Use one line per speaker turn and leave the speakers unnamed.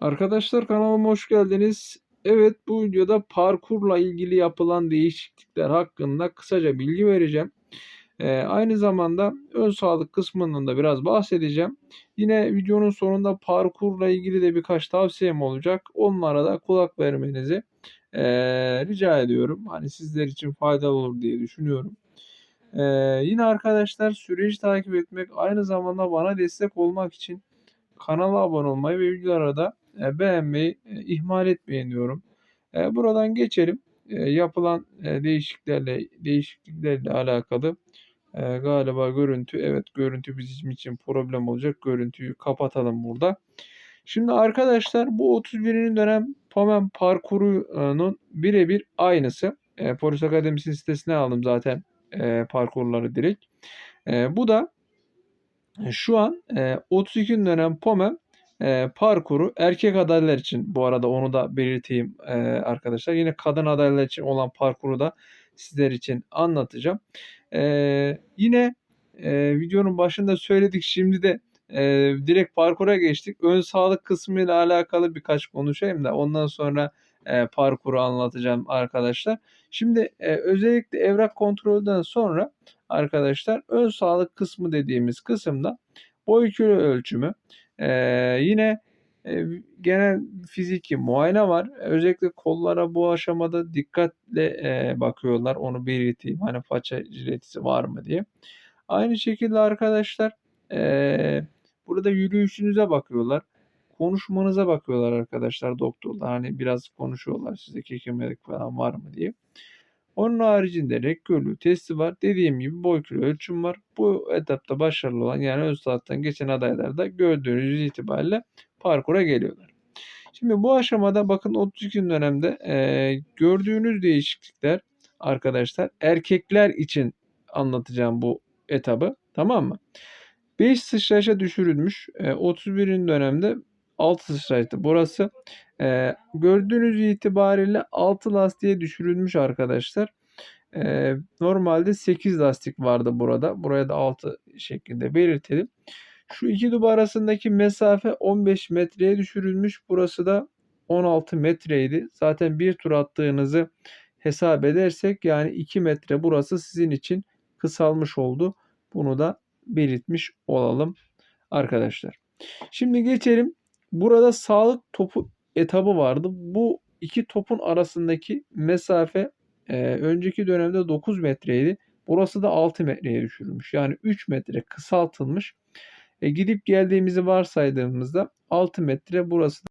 Arkadaşlar kanalıma hoş geldiniz. Evet bu videoda parkurla ilgili yapılan değişiklikler hakkında kısaca bilgi vereceğim. Ee, aynı zamanda ön sağlık kısmından da biraz bahsedeceğim. Yine videonun sonunda parkurla ilgili de birkaç tavsiyem olacak. Onlara da kulak vermenizi ee, rica ediyorum. Hani sizler için faydalı olur diye düşünüyorum. Ee, yine arkadaşlar süreci takip etmek aynı zamanda bana destek olmak için kanala abone olmayı ve videolara da e, beğenmeyi e, ihmal etmeyin diyorum. E, buradan geçelim. E, yapılan e, değişikliklerle değişikliklerle alakalı e, galiba görüntü evet görüntü bizim için problem olacak. Görüntüyü kapatalım burada. Şimdi arkadaşlar bu 31. dönem Pomen parkurunun birebir aynısı. E, Polis Akademisi'nin sitesine aldım zaten e, parkurları direkt. E, bu da şu an e, 32 dönem POMEM e, parkuru erkek adaylar için bu arada onu da belirteyim e, arkadaşlar. Yine kadın adaylar için olan parkuru da sizler için anlatacağım. E, yine e, videonun başında söyledik şimdi de e, direkt parkura geçtik. Ön sağlık kısmı ile alakalı birkaç konuşayım da ondan sonra e, parkuru anlatacağım arkadaşlar. Şimdi e, özellikle evrak kontrolden sonra arkadaşlar ön sağlık kısmı dediğimiz kısımda boy kilo ölçümü e, yine e, genel fiziki muayene var. Özellikle kollara bu aşamada dikkatle e, bakıyorlar. Onu belirteyim. Hani faça jiletisi var mı diye. Aynı şekilde arkadaşlar e, burada yürüyüşünüze bakıyorlar konuşmanıza bakıyorlar arkadaşlar doktorlar. Hani biraz konuşuyorlar size kekemelik falan var mı diye. Onun haricinde rekörlü testi var. Dediğim gibi boy kilo ölçüm var. Bu etapta başarılı olan yani ön saatten geçen adaylar da gördüğünüz itibariyle parkura geliyorlar. Şimdi bu aşamada bakın 32 dönemde e, gördüğünüz değişiklikler arkadaşlar erkekler için anlatacağım bu etabı. Tamam mı? 5 sıçrayışa düşürülmüş. E, 31. dönemde 6 sıçrayıştı. Burası e, gördüğünüz itibariyle 6 lastiğe düşürülmüş arkadaşlar. E, normalde 8 lastik vardı burada. Buraya da 6 şeklinde belirtelim. Şu iki duba arasındaki mesafe 15 metreye düşürülmüş. Burası da 16 metreydi. Zaten bir tur attığınızı hesap edersek yani 2 metre burası sizin için kısalmış oldu. Bunu da belirtmiş olalım arkadaşlar. Şimdi geçelim. Burada sağlık topu etabı vardı. Bu iki topun arasındaki mesafe e, önceki dönemde 9 metreydi. Burası da 6 metreye düşürülmüş. Yani 3 metre kısaltılmış. E, gidip geldiğimizi varsaydığımızda 6 metre burası